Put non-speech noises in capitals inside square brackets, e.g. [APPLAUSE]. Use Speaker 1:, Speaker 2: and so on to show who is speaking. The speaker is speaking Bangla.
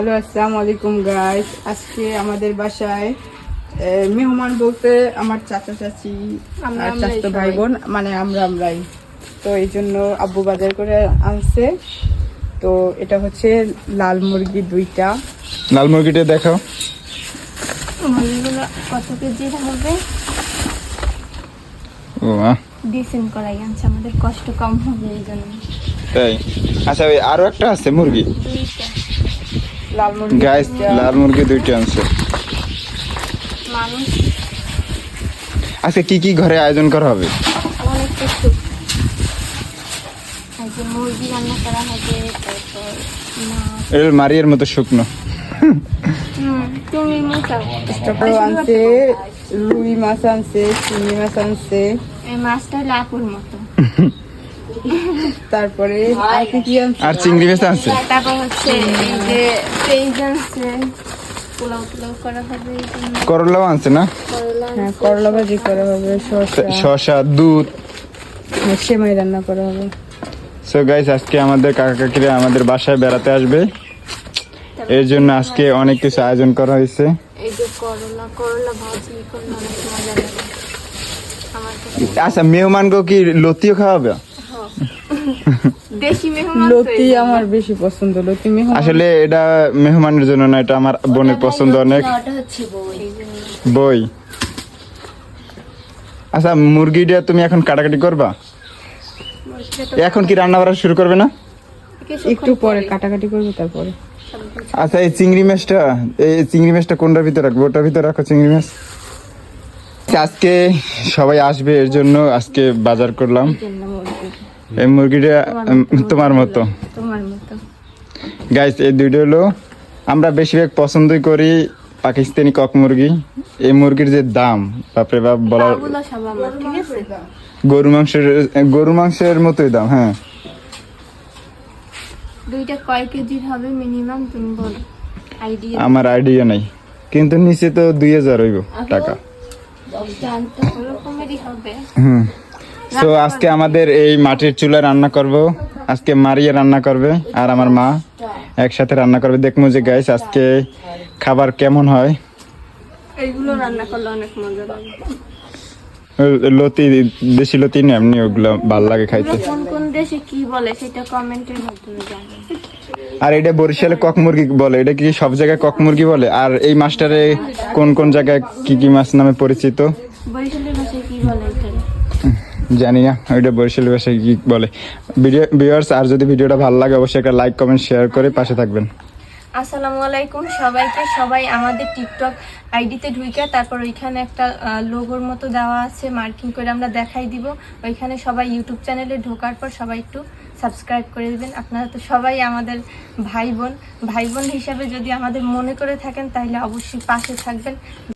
Speaker 1: হ্যালো আসসালামু আলাইকুম গাইস আজকে আমাদের বাসায় মেহমান বলতে আমার চাচা চাচি
Speaker 2: আমরা
Speaker 1: আর চাচতো ভাই বোন মানে আমরা আমরাই। তো এই জন্য আব্বু বাজার করে আনছে। তো এটা হচ্ছে লাল মুরগি দুইটা।
Speaker 3: লাল মুরগিটা দেখাও।
Speaker 2: মুরগিগুলো কত কেজির হবে?
Speaker 3: ও
Speaker 2: ডিসেন্ট করাই আনছে আমাদের কষ্ট কম হবে এই জন্য।
Speaker 3: তাই? আচ্ছা ওই আরও একটা আছে মুরগি?
Speaker 2: দুইটা।
Speaker 1: লাল মুরগি
Speaker 3: গাইস লাল মুরগি দুইটা আনছে।
Speaker 2: মানুষ।
Speaker 3: আচ্ছা কি কি ঘরে আয়োজন করা হবে?
Speaker 2: অনেক কিছু। মুরগি রান্না করা হবে তারপর মাছ।
Speaker 3: মারিয়ার মতো শুকনো।
Speaker 2: তুমি মোটাও
Speaker 1: আনছে রুই মাছ আনছে চিংড়ি মাছ আনছে।
Speaker 2: এই মাছটা লাপুর মতো। [LAUGHS]
Speaker 1: তারপরে আর কি কি আনছে?
Speaker 3: আর চিংড়ি মাছ আনছে?
Speaker 2: তারপর হচ্ছে এই যে পেঁয়াজ আনছে। পোলাও পোলাও করা হবে এই জন্য।
Speaker 3: করলাও আনছে না?
Speaker 2: করলা
Speaker 1: হ্যাঁ করলা ভাজি করা হবে শসা।
Speaker 3: শসা দুধ।
Speaker 1: হ্যাঁ, সেমাই রান্না করা হবে।
Speaker 3: সো গাইস আজকে আমাদের কাকা কাকিরা আমাদের বাসায় বেড়াতে আসবে। এর জন্য আজকে অনেক কিছু আয়োজন করা হয়েছে। আচ্ছা মেহমানকে কি লতিও খাওয়াবে?
Speaker 1: লতি। আমার বেশি পছন্দ লতি মেহমান।
Speaker 3: আসলে এটা মেহমানের জন্য না এটা আমার বোনের পছন্দ অনেক।
Speaker 2: বই।
Speaker 3: আচ্ছা মুরগিটা তুমি এখন কাটাকাটি করবা? এখন কি রান্না করা শুরু করবে না?
Speaker 1: একটু পরে কাটাকাটি করব তারপরে।
Speaker 3: আচ্ছা এই চিংড়ি মাছটা এই চিংড়ি মাছটা কোনটার ভিতরে রাখব? ওটার ভিতরে রাখো চিংড়ি মাছ। আজকে সবাই আসবে এর জন্য আজকে বাজার করলাম। এই মুরগিটা তোমার মতো গাইস এই দুইটা হলো আমরা বেশিরভাগ পছন্দই করি পাকিস্তানি কক মুরগি। এই মুরগির যে দাম বাপরে বাপ বলার গরু মাংসের গরু মাংসের মতোই দাম হ্যাঁ।
Speaker 2: দুইটা কয় কেজির হবে মিনিমাম তুমি বলো। আইডিয়া
Speaker 3: আমার আইডিয়া নাই। কিন্তু নিচে তো দুই হাজার হইব টাকা।
Speaker 2: জানতে হবে।
Speaker 3: হুম। তো আজকে আমাদের এই মাটির চুলায় রান্না করব। আজকে মারিয়ে রান্না করবে আর আমার মা একসাথে রান্না করবে। দেখব যে গাইস আজকে খাবার কেমন হয়?
Speaker 2: এইগুলো রান্না করলে অনেক মজা লাগে।
Speaker 3: লতি দেশি লতি না এমনি ওগুলো ভালো লাগে খাইতে।
Speaker 2: কোন কোন দেশে কি বলে সেটা কমেন্টের মাধ্যমে জানাবেন
Speaker 3: আর এটা বরিশালে কক মুরগি বলে এটা কি সব জায়গায় কক মুরগি বলে? আর এই মাছটারে কোন কোন জায়গায় কি কি মাছ নামে পরিচিত? জানি না, ওইটা বরিশাল ভাষায় কি বলে। ভিডিও ভিউয়ার্স আর যদি ভিডিওটা ভালো লাগে, অবশ্যই একটা লাইক কমেন্ট শেয়ার করে পাশে থাকবেন।
Speaker 2: আসসালামু আলাইকুম সবাইকে। সবাই আমাদের টিকটক আইডিতে ঢুকে, তারপর ওইখানে একটা লোগোর মতো দেওয়া আছে মার্কিং করে আমরা দেখাই দিব। ওইখানে সবাই ইউটিউব চ্যানেলে ঢোকার পর সবাই একটু সাবস্ক্রাইব করে দিবেন। আপনারা তো সবাই আমাদের ভাই বোন। ভাই বোন হিসাবে যদি আমাদের মনে করে থাকেন, তাহলে অবশ্যই পাশে থাকবেন।